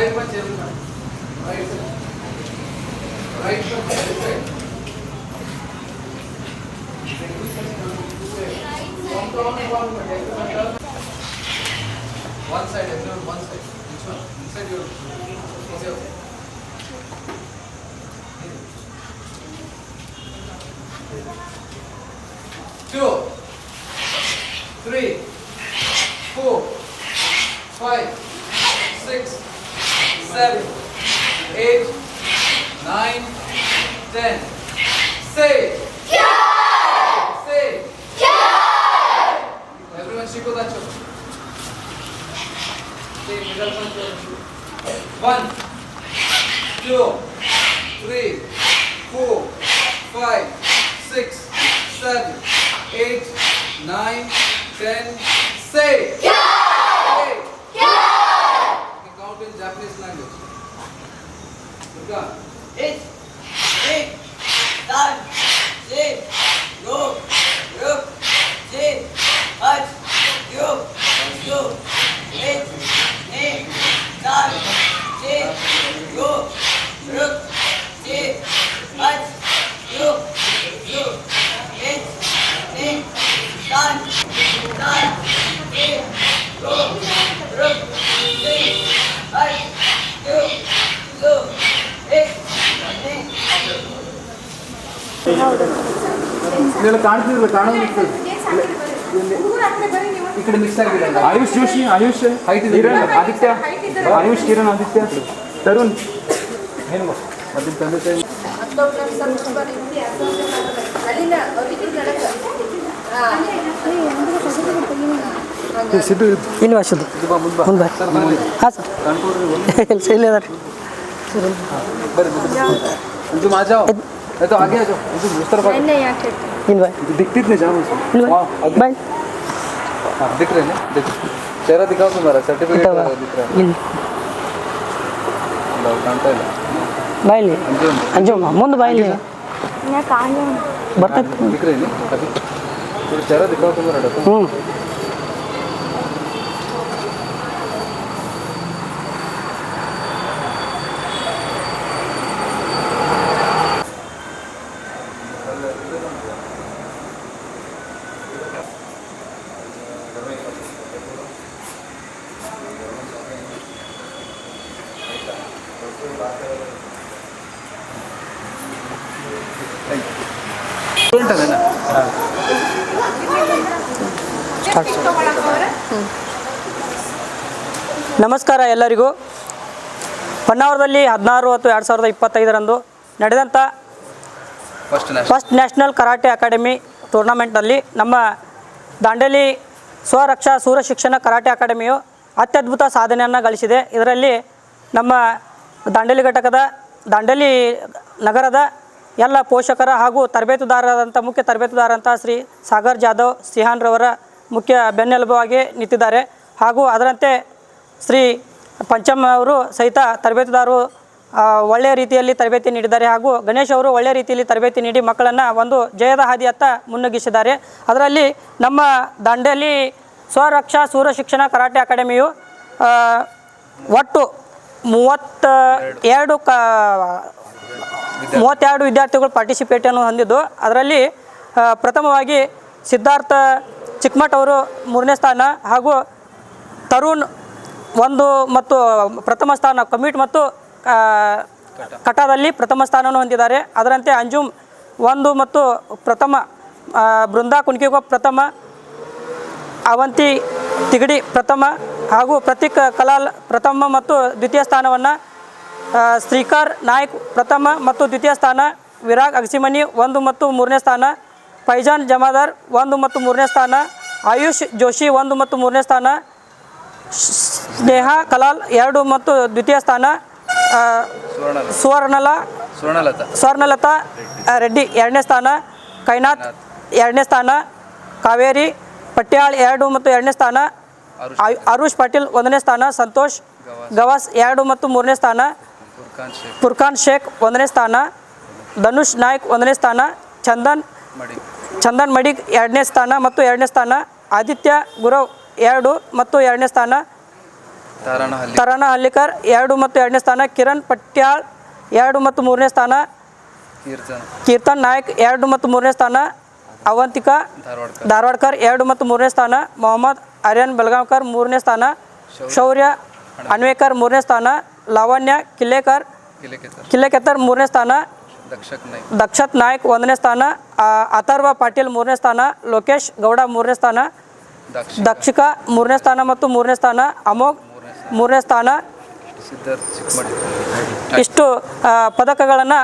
right punch everybody. Right punch. Right punch everybody. One side, everyone, one side. Which one? Inside your. Inside your. Two, three, four, five, six, seven, eight, nine, ten. Say. Yeah. Say. Yeah. Everyone, that. Say middle one. One, two, three, four, five, six, seven, eight, nine, ten. Say. Yeah. が8 ಇದೆಲ್ಲ ಕಾಣ್ತಿದ್ರು ಕಾಣೋ ಈ ಕಡೆ mix ಆಗಿದೆ AYUSH Joshi AYUSH Height ಇದೆ. ಕಿರಣ್ ಆದಿತ್ಯ ಆಯುಷ್ ಕಿರಣ್ ಆದಿತ್ಯ ತರುಣ್ ಅದನ್ನ ತಂದೆ ತಾಯಿ ಸಿದ್ದು ಇಲ್ಲಿ ವಾಸದು ಇದು ಬಾ ಮುಂದೆ ಬಾ ಮುಂದೆ ಬಾ. ಸರ್ ಬನ್ನಿ ಹಾಂ ಸರ್ ಕಾಣ್ಕೊಡ್ರಿ ಒಂದು. ಇಲ್ಲಿ ಇಲ್ಲ ಅದಾರ ಬರ್ರಿ ಮುಂದೆ. ಇದು ಮಾ ಜಾओ तो आगे आ जाओ ಇದು उस तरफ आ जाओ। ಇಲ್ಲಿ ಬಾಯ್ दिखती नहीं जाओ ಇಲ್ಲಿ हाँ ಬಾಯ್ ಬಾಯ್ हाँ दिख रहे हैं ना दिख चेहरा दिखाओ तुम्हारा सर्टिफिकेट ಇದ್ದಾವ दिख रहा है ಇಲ್ಲಿ ಇಲ್ಲ ಕಾಣ್ತಾ ಇಲ್ಲ ಬಾಯ್ ಇಲ್ಲಿ अंजुम ಅಂಜಮ್ಮ ಮುಂದೆ ಬಾಯ್ ಇಲ್ಲಿ ಬರ್ತೈತಿ दिख रहे हैं ना अभी थोड़ा चेहरा दिखाओ तुम्हारा डॉक्टर ಹ್ಞೂ ನಮಸ್ಕಾರ ಎಲ್ಲರಿಗೂ. ಹೊನ್ನಾವರದಲ್ಲಿ ಹದಿನಾರು ಹತ್ತು ಎರಡು ಸಾವಿರದ ಇಪ್ಪತ್ತೈದರಂದು ನಡೆದಂಥ first national first national karate academy ಟೂರ್ನಮೆಂಟ್ನಲ್ಲಿ ನಮ್ಮ ದಾಂಡೇಲಿ ಸ್ವರಕ್ಷಾ ಸೂರ ಶಿಕ್ಷಣ ಕರಾಟೆ ಅಕಾಡೆಮಿಯು ಅತ್ಯದ್ಭುತ ಸಾಧನೆಯನ್ನು ಗಳಿಸಿದೆ. ಇದರಲ್ಲಿ ನಮ್ಮ ದಾಂಡೇಲಿ ಘಟಕದ ದಾಂಡೇಲಿ ನಗರದ ಎಲ್ಲ ಪೋಷಕರ ಹಾಗೂ ತರಬೇತುದಾರರಾದಂಥ ಮುಖ್ಯ ತರಬೇತುದಾರಂಥ ಶ್ರೀ ಸಾಗರ್ ಜಾಧವ್ ಸಿಹಾನ್ರವರ ಮುಖ್ಯ ಬೆನ್ನೆಲುಬಾಗಿ ನಿಂತಿದ್ದಾರೆ. ಹಾಗೂ ಅದರಂತೆ ಶ್ರೀ ಪಂಚಮ್ ಅವರು ಸಹಿತ ತರಬೇತುದಾರರು ಒಳ್ಳೆಯ ರೀತಿಯಲ್ಲಿ ತರಬೇತಿ ನೀಡಿದ್ದಾರೆ. ಹಾಗೂ ಗಣೇಶ್ ಅವರು ಒಳ್ಳೆಯ ರೀತಿಯಲ್ಲಿ ತರಬೇತಿ ನೀಡಿ ಮಕ್ಕಳನ್ನು ಒಂದು ಜಯದ ಹಾದಿಯತ್ತ ಮುನ್ನುಗ್ಗಿಸಿದ್ದಾರೆ. ಅದರಲ್ಲಿ ನಮ್ಮ ದಾಂಡೇಲಿ ಸ್ವರಕ್ಷಾ ಸೂರ ಶಿಕ್ಷಣ ಕರಾಟೆ ಅಕಾಡೆಮಿಯು ಒಟ್ಟು ಮೂವತ್ತ ಎರಡು ಕ ಮೂವತ್ತೆರಡು ವಿದ್ಯಾರ್ಥಿಗಳು ಪಾರ್ಟಿಸಿಪೇಟನ್ನು ಹೊಂದಿದ್ದು. ಅದರಲ್ಲಿ ಪ್ರಥಮವಾಗಿ ಸಿದ್ಧಾರ್ಥ ಚಿಕ್ಕಮಠ್ ಅವರು ಮೂರನೇ ಸ್ಥಾನ ಹಾಗೂ ತರುಣ್ ಒಂದು ಮತ್ತು ಪ್ರಥಮ ಸ್ಥಾನ, ಕಮಿಟ್ ಮತ್ತು ಕಟಾದಲ್ಲಿ ಪ್ರಥಮ ಸ್ಥಾನವನ್ನು ಹೊಂದಿದ್ದಾರೆ. ಅದರಂತೆ ಅಂಜುಮ್ ಒಂದು ಮತ್ತು ಪ್ರಥಮ ಬೃಂದಾ ಕುಣಿಕೆಗೋ ಪ್ರಥಮ, ಅವಂತಿ ತಿಗಡಿ ಪ್ರಥಮ ಹಾಗೂ ಪ್ರತೀಕ್ ಕಲಾಲ್ ಪ್ರಥಮ ಮತ್ತು ದ್ವಿತೀಯ ಸ್ಥಾನವನ್ನು ಶ್ರೀಕರ್ ನಾಯ್ಕ್ ಪ್ರಥಮ ಮತ್ತು ದ್ವಿತೀಯ ಸ್ಥಾನ ವಿರಾಗ್ ಅಗಸಿಮನಿ ಒಂದು ಮತ್ತು ಮೂರನೇ ಸ್ಥಾನ ಫೈಜಾನ್ ಜಮಾದಾರ್ ಒಂದು ಮತ್ತು ಮೂರನೇ ಸ್ಥಾನ ಆಯುಷ್ ಜೋಶಿ ಒಂದು ಮತ್ತು ಮೂರನೇ ಸ್ಥಾನ ಸ್ನೇಹಾ ಕಲಾಲ್ ಎರಡು ಮತ್ತು ದ್ವಿತೀಯ ಸ್ಥಾನ ಸುವರ್ಣಲ ಸುವರ್ಣ ಸುವರ್ಣಲಾ ಸುವರ್ಣಲತಾ. ಸ್ವರ್ಣಲತಾ ರೆಡ್ಡಿ ಎರಡನೇ ಸ್ಥಾನ ಕೈನಾಥ್ ಎರಡನೇ ಸ್ಥಾನ ಕಾವೇರಿ ಪಟ್ಯಾಳ್ ಎರಡು ಮತ್ತು ಎರಡನೇ ಸ್ಥಾನ ಅರುಷ್ ಆರುಷ್ ಪಾಟೀಲ್ ಒಂದನೇ ಸ್ಥಾನ ಸಂತೋಷ್ ಗವಾಸ್ ಎರಡು ಮತ್ತು ಮೂರನೇ ಸ್ಥಾನ ಫುರ್ಖಾನ್ ಶೇಖ್ ಒಂದನೇ ಸ್ಥಾನ. ಧನುಷ್ ನಾಯ್ಕ್ ಒಂದನೇ ಸ್ಥಾನ. ಚಂದನ್ ಚಂದನ್ ಮಡಿಗ್ ಎರಡನೇ ಸ್ಥಾನ ಮತ್ತು ಎರಡನೇ ಸ್ಥಾನ. ಆದಿತ್ಯ ಗುರವ್ ಎರಡು ಮತ್ತು ಎರಡನೇ ಸ್ಥಾನ. ತರಾನ ಹಳ್ಳಿಕರ್ ಎರಡು ಮತ್ತು ಎರಡನೇ ಸ್ಥಾನ. ಕಿರಣ್ ಪಟ್ಯಾಳ್ ಎರಡು ಮತ್ತು ಮೂರನೇ ಸ್ಥಾನ. ಕೀರ್ತನ ನಾಯ್ಕ್ ಎರಡು ಮತ್ತು ಮೂರನೇ ಸ್ಥಾನ. ಅವಂತಿಕಾ ಧಾರವಾಡ ಧಾರವಾಡ್ಕರ್ ಎರಡು ಮತ್ತು ಮೂರನೇ ಸ್ಥಾನ. ಮೊಹಮ್ಮದ್ ಆರ್ಯನ್ ಬೆಳಗಾವ್ಕರ್ ಮೂರನೇ ಸ್ಥಾನ. ಶೌರ್ಯ ಅನ್ವೇಕರ್ ಮೂರನೇ ಸ್ಥಾನ. ಲಾವಣ್ಯ ಕಿಲ್ಲೇಕರ್ ಕಿಲ್ಲೇಕೆತ್ತರ್ ಮೂರನೇ ಸ್ಥಾನ ದಕ್ಷತ್ ನಾಯ್ಕ್. ಒಂದನೇ ಸ್ಥಾನ ಅಥರ್ವ ಪಾಟೀಲ್ ಮೂರನೇ ಸ್ಥಾನ ಲೋಕೇಶ್ ಗೌಡ ಮೂರನೇ ಸ್ಥಾನ ದಕ್ಷಿಕಾ ಮೂರನೇ ಸ್ಥಾನ ಮತ್ತು ಮೂರನೇ ಸ್ಥಾನ ಅಮೋಘ್ ಮೂರನೇ ಸ್ಥಾನ. ಇಷ್ಟು ಪದಕಗಳನ್ನು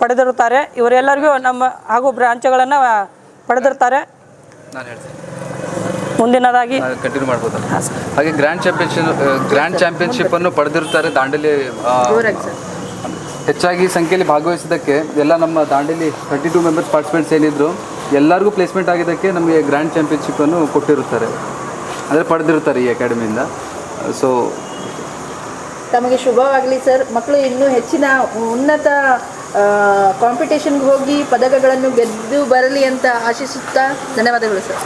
ಪಡೆದಿರುತ್ತಾರೆ. ಇವರೆಲ್ಲರಿಗೂ ನಮ್ಮ ಹಾಗೂ ಬ್ರಾಂಚ್ಗಳನ್ನು ಪಡೆದಿರ್ತಾರೆ ನಾನು ಹೇಳ್ತೀನಿ. ಮುಂದಿನದಾಗಿ ಕಂಟಿನ್ಯೂ ಮಾಡ್ಬೋದು? ಹಾಗೆ ಗ್ರ್ಯಾಂಡ್ ಚಾಂಪಿಯನ್ಶಿಪ್ ಗ್ರ್ಯಾಂಡ್ ಚಾಂಪಿಯನ್ಶಿಪ್ ಅನ್ನು ಪಡೆದಿರುತ್ತಾರೆ ದಾಂಡೇಲಿ ಹೆಚ್ಚಾಗಿ ಸಂಖ್ಯೆಯಲ್ಲಿ ಭಾಗವಹಿಸಿದ್ದಕ್ಕೆ ಎಲ್ಲ ನಮ್ಮ Dandeli thirty two members participants ಏನಿದ್ರು ಎಲ್ಲರಿಗೂ ಪ್ಲೇಸ್ಮೆಂಟ್ ಆಗಿದ್ದಕ್ಕೆ ನಮಗೆ ಗ್ರ್ಯಾಂಡ್ ಚಾಂಪಿಯನ್ಶಿಪ್ಪನ್ನು ಕೊಟ್ಟಿರುತ್ತಾರೆ. ಅಂದರೆ ಪಡೆದಿರ್ತಾರೆ ಈ ಅಕಾಡೆಮಿಯಿಂದ. ಸೊ ತಮಗೆ ಶುಭವಾಗಲಿ ಸರ್. ಮಕ್ಕಳು ಇನ್ನೂ ಹೆಚ್ಚಿನ ಉನ್ನತ ಕಾಂಪಿಟೇಷನ್ಗೆ ಹೋಗಿ ಪದಕಗಳನ್ನು ಗೆದ್ದು ಬರಲಿ ಅಂತ ಆಶಿಸುತ್ತಾ ಧನ್ಯವಾದಗಳು ಸರ್.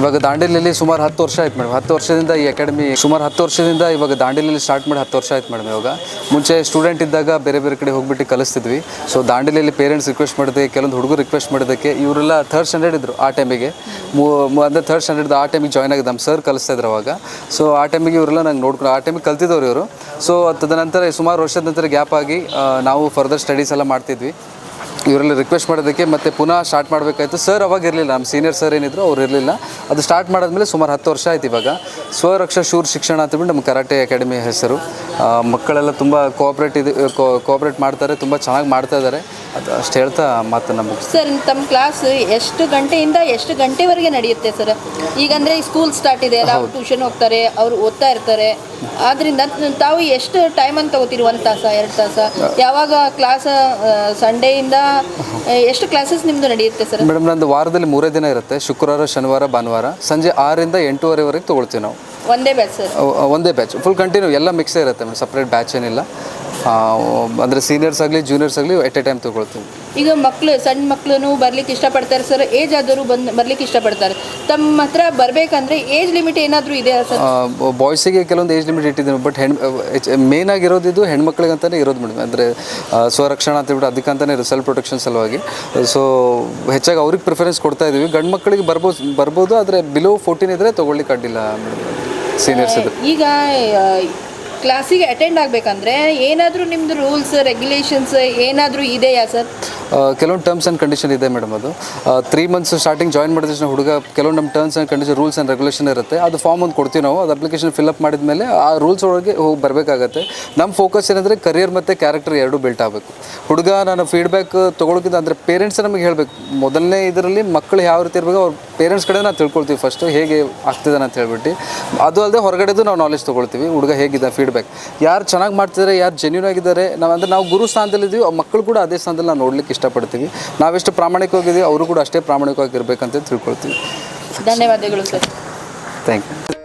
ಇವಾಗ ದಾಂಡೇಲಿಯಲ್ಲಿ ಸುಮಾರು ಹತ್ತು ವರ್ಷ ಆಯ್ತು ಮೇಡಮ್. ಹತ್ತು ವರ್ಷದಿಂದ ಈ ಅಕಾಡೆಮಿ, ಸುಮಾರು ಹತ್ತು ವರ್ಷದಿಂದ ಇವಾಗ ದಾಂಡೇಲಿಯಲ್ಲಿ ಸ್ಟಾರ್ಟ್ ಮಾಡಿ ಹತ್ತು ವರ್ಷ ಆಯ್ತು ಮೇಡಮ್ ಇವಾಗ. ಮುಂಚೆ ಸ್ಟೂಡೆಂಟ್ ಇದ್ದಾಗ ಬೇರೆ ಬೇರೆ ಕಡೆ ಹೋಗ್ಬಿಟ್ಟು ಕಲಿಸ್ತಿದ್ವಿ. ಸೊ ದಾಂಡೇಲಿಯಲ್ಲಿ ಪೇರೆಂಟ್ಸ್ ರಿಕ್ವೆಸ್ಟ್ ಮಾಡಿದೆ, ಕೆಲವೊಂದು ಹುಡುಗರು ರಿಕ್ವೆಸ್ಟ್ ಮಾಡೋದಕ್ಕೆ ಇವರೆಲ್ಲ ಥರ್ಡ್ ಸ್ಟ್ಯಾಂಡರ್ಡ್ ಇದ್ರು ಆ ಟೈಮಿಗೆ ಅಂದರೆ ಥರ್ಡ್ ಸ್ಟ್ಯಾಂಡರ್ಡ್ ಆ ಟೈಮಿಗೆ ಜಾಯ್ನ್ ಆಗಿದ್ದು ನಮ್ಮ ಸರ್ ಕಲಿಸ್ತಾ ಇದ್ರು ಅವಾಗ. ಸೊ ಆ ಟೈಮಿಗೆ ಇವರೆಲ್ಲ ನಂಗೆ ನೋಡ್ಕೊಂಡು, ಆ ಟೈಮಿಗೆ ಕಲ್ತಿದ್ದವ್ರು ಇವರು. ಸೊ ತದನಂತರ ಸುಮಾರು ವರ್ಷದ ನಂತರ ಗ್ಯಾಪ್ ಆಗಿ ನಾವು ಫರ್ದರ್ ಸ್ಟಡೀಸ್ ಎಲ್ಲ ಮಾಡ್ತಿದ್ವಿ. ಇವರೆಲ್ಲ ರಿಕ್ವೆಸ್ಟ್ ಮಾಡೋದಕ್ಕೆ ಮತ್ತೆ ಪುನಃ ಸ್ಟಾರ್ಟ್ ಮಾಡಬೇಕಾಯ್ತು. ಸರ್ ಅವಾಗ ಇರಲಿಲ್ಲ ನಮ್ಮ ಸೀನಿಯರ್ ಸರ್ ಏನಿದ್ರು ಅವ್ರು ಇರಲಿಲ್ಲ. ಅದು ಸ್ಟಾರ್ಟ್ ಮಾಡಿದ್ಮೇಲೆ ಸುಮಾರು ಹತ್ತು ವರ್ಷ ಆಯ್ತು ಇವಾಗ. ಸ್ವರಕ್ಷಾ ಶೂರ್ ಶಿಕ್ಷಣ ಅಂತೇಳಿ ನಮ್ಮ ಕರಾಟೆ ಅಕಾಡೆಮಿ ಹೆಸರು. ಮಕ್ಕಳೆಲ್ಲ ತುಂಬ ಕೋಆಪ್ರೇಟ್ ಇದು ಕೋಆಪ್ರೇಟ್ ಮಾಡ್ತಾರೆ ತುಂಬ ಚೆನ್ನಾಗಿ ಮಾಡ್ತಾ ಇದ್ದಾರೆ ಅದು ಅಷ್ಟು ಹೇಳ್ತಾ ಮಾತು ನಮ್ಮ ಸರ್ ತಮ್ಮ ಕ್ಲಾಸ್ ಎಷ್ಟು ಗಂಟೆಯಿಂದ ಎಷ್ಟು ಗಂಟೆವರೆಗೆ ನಡೆಯುತ್ತೆ ಸರ್ ಈಗಂದ್ರೆ ಸ್ಕೂಲ್ ಸ್ಟಾರ್ಟ್ ಇದೆ ಅಲ್ಲ ಟ್ಯೂಷನ್ ಹೋಗ್ತಾರೆ ಅವರು ಓದ್ತಾ ಇರ್ತಾರೆ. ಆದ್ರಿಂದ ತಾವು ಎಷ್ಟು ಟೈಮ್ ಅಂತ ತಗೋತೀರಿ? ಒಂದು ತಾಸ ಎರಡು ತಾಸ? ಯಾವಾಗ ಕ್ಲಾಸ್ ಸಂಡೇಯಿಂದ ಎಷ್ಟು ಕ್ಲಾಸಸ್ ನಿಮ್ದು ನಡೆಯುತ್ತೆ ಸರ್? ಮೇಡಮ್ ನಂದು ವಾರದಲ್ಲಿ ಮೂರೇ ದಿನ ಇರುತ್ತೆ. ಶುಕ್ರವಾರ ಶನಿವಾರ ಭಾನುವಾರ. ಸಂಜೆ ಆರರಿಂದ ಎಂಟೂವರೆವರೆಗೆ ತಗೊಳ್ತೀವಿ ನಾವು. ಒಂದೇ ಬ್ಯಾಚ್ ಸರ್? ಒಂದೇ ಬ್ಯಾಚ್ ಫುಲ್ ಕಂಟಿನ್ಯೂ ಎಲ್ಲ ಮಿಕ್ಸ್ ಇರುತ್ತೆ ಮೇಡಮ್. ಸಪ್ರೇಟ್ ಬ್ಯಾಚ್ ಏನಿಲ್ಲ. ಅಂದರೆ ಸೀನಿಯರ್ಸ್ ಆಗಲಿ ಜೂನಿಯರ್ಸ್ ಆಗಲಿ ಎಟ್ ಎ ಟೈಮ್ ತಗೊಳ್ತೀವಿ. ಈಗ ಮಕ್ಕಳು ಸಣ್ಣ ಮಕ್ಕಳು ಬರ್ಲಿಕ್ಕೆ ಇಷ್ಟಪಡ್ತಾರೆ ಸರ್? ಏಜ್ ಆದವರು ಬಂದು ಬರ್ಲಿಕ್ಕೆ ಇಷ್ಟಪಡ್ತಾರೆ. ತಮ್ಮ ಹತ್ರ ಬರಬೇಕಂದ್ರೆ ಏಜ್ ಲಿಮಿಟ್ ಏನಾದರೂ ಇದೆಯಾ ಸರ್? ಬಾಯ್ಸಿಗೆ ಕೆಲವೊಂದು ಏಜ್ ಲಿಮಿಟ್ ಇಟ್ಟಿದ್ದೀನಿ ಬಟ್ ಹೆಣ್ಣು ಮೇನ್ ಆಗಿರೋದು ಇದು ಹೆಣ್ಮಕ್ಳಿಗೆ ಅಂತಲೇ ಇರೋದು ಮೇಡಮ್. ಅಂದರೆ ಸ್ವರಕ್ಷಣಾ ಅಂತ ಹೇಳ್ಬಿಟ್ಟು ಅದಕ್ಕಂತಲೇ ಇರೋದು ಸೆಲ್ಫ್ ಪ್ರೊಟೆಕ್ಷನ್ ಸಲುವಾಗಿ. ಸೊ ಹೆಚ್ಚಾಗಿ ಅವ್ರಿಗೆ ಪ್ರಿಫರೆನ್ಸ್ ಕೊಡ್ತಾ ಇದ್ದೀವಿ ಗಂಡು ಮಕ್ಕಳಿಗೆ ಬರ್ಬೋದು ಬರ್ಬೋದು ಆದರೆ ಬಿಲೋ ಫೋರ್ಟೀನ್ ಇದ್ದರೆ ತೊಗೊಳ್ಲಿಕ್ಕೆ ಅಡ್ಡಿಲ್ಲ ಮೇಡಮ್. ಸೀನಿಯರ್ಸ್ ಈಗ ಕ್ಲಾಸಿಗೆ ಅಟೆಂಡ್ ಆಗಬೇಕಂದ್ರೆ ಏನಾದರೂ ನಿಮ್ಮದು ರೂಲ್ಸ್ ರೆಗ್ಯುಲೇಷನ್ಸ್ ಏನಾದರೂ ಇದೆಯಾ ಸರ್? ಕೆಲವೊಂದು ಟರ್ಮ್ಸ್ ಆ್ಯಂಡ್ ಕಂಡೀಷನ್ ಇದೆ ಮೇಡಮ್ ಅದು. ತ್ರೀ ಮಂತ್ಸ್ ಸ್ಟಾರ್ಟಿಂಗ್ ಜಾಯಿನ್ ಮಾಡಿದ ತಕ್ಷಣ ಹುಡುಗ, ಕೆಲವೊಂದು ನಮ್ಮ terms and condition rules and regulation ಇರುತ್ತೆ. ಅದು ಫಾರ್ಮ್ ಒಂದು ಕೊಡ್ತೀವಿ ನಾವು. ಅದು ಅಪ್ಲಿಕೇಶನ್ ಫಿಲ್ಅಪ್ ಮಾಡಿದ ಮೇಲೆ ಆ ರೂಲ್ಸ್ ಒಳಗೆ ಹೋಗಿ ಬರಬೇಕಾಗತ್ತೆ. ನಮ್ಮ ಫೋಕಸ್ ಏನಂದರೆ ಕರಿಯರ್ ಮತ್ತು ಕ್ಯಾರೆಕ್ಟರ್ ಎರಡೂ ಬಿಲ್ಟ್ ಆಗಬೇಕು. ಹುಡುಗ ನಾನು ಫೀಡ್ಬ್ಯಾಕ್ ತೊಗೊಳೋಕ್ಕಿಂತ ಅಂದರೆ ಪೇರೆಂಟ್ಸ್ ನಮಗೆ ಹೇಳಬೇಕು. ಮೊದಲನೇ ಇದರಲ್ಲಿ ಮಕ್ಕಳು ಯಾವ ರೀತಿ ಇರಬೇಕು ಅವ್ರ ಪೇರೆಂಟ್ಸ್ ಕಡೆ ನಾವು ತಿಳ್ಕೊಳ್ತೀವಿ ಫಸ್ಟು ಹೇಗೆ ಆಗ್ತಿದೆ ಅಂತ ಹೇಳ್ಬಿಟ್ಟು. ಅದು ಅಲ್ಲದೆ ಹೊರಗಡೆದು ನಾವು ನಾಲೆಜ್ ತೊಗೊಳ್ತೀವಿ. ಹುಡುಗ ಹೇಗಿದೆ ಫೀಡ್ಬ್ಯಾಕ್ ಯಾರು ಚೆನ್ನಾಗಿ ಮಾಡ್ತಿದ್ದಾರೆ ಯಾರು ಜೆನ್ಯೂನ್ ಆಗಿದ್ದಾರೆ. ನಾವು ಅಂದರೆ ನಾವು ಗುರು ಸ್ಥಾನದಲ್ಲಿದ್ದೀವಿ. ಆ ಮಕ್ಕಳು ಕೂಡ ಅದೇ ಸ್ಥಾನದಲ್ಲಿ ನಾವು ನೋಡ್ಲಿಕ್ಕೆ ಇಷ್ಟಪಡ್ತೀವಿ. ನಾವೆಷ್ಟು ಪ್ರಾಮಾಣಿಕವಾಗಿದ್ದೀವಿ ಅವರು ಕೂಡ ಅಷ್ಟೇ ಪ್ರಾಮಾಣಿಕವಾಗಿರ್ಬೇಕಂತ ತಿಳ್ಕೊಳ್ತೀವಿ. ಧನ್ಯವಾದಗಳು ಸರ್. Thank you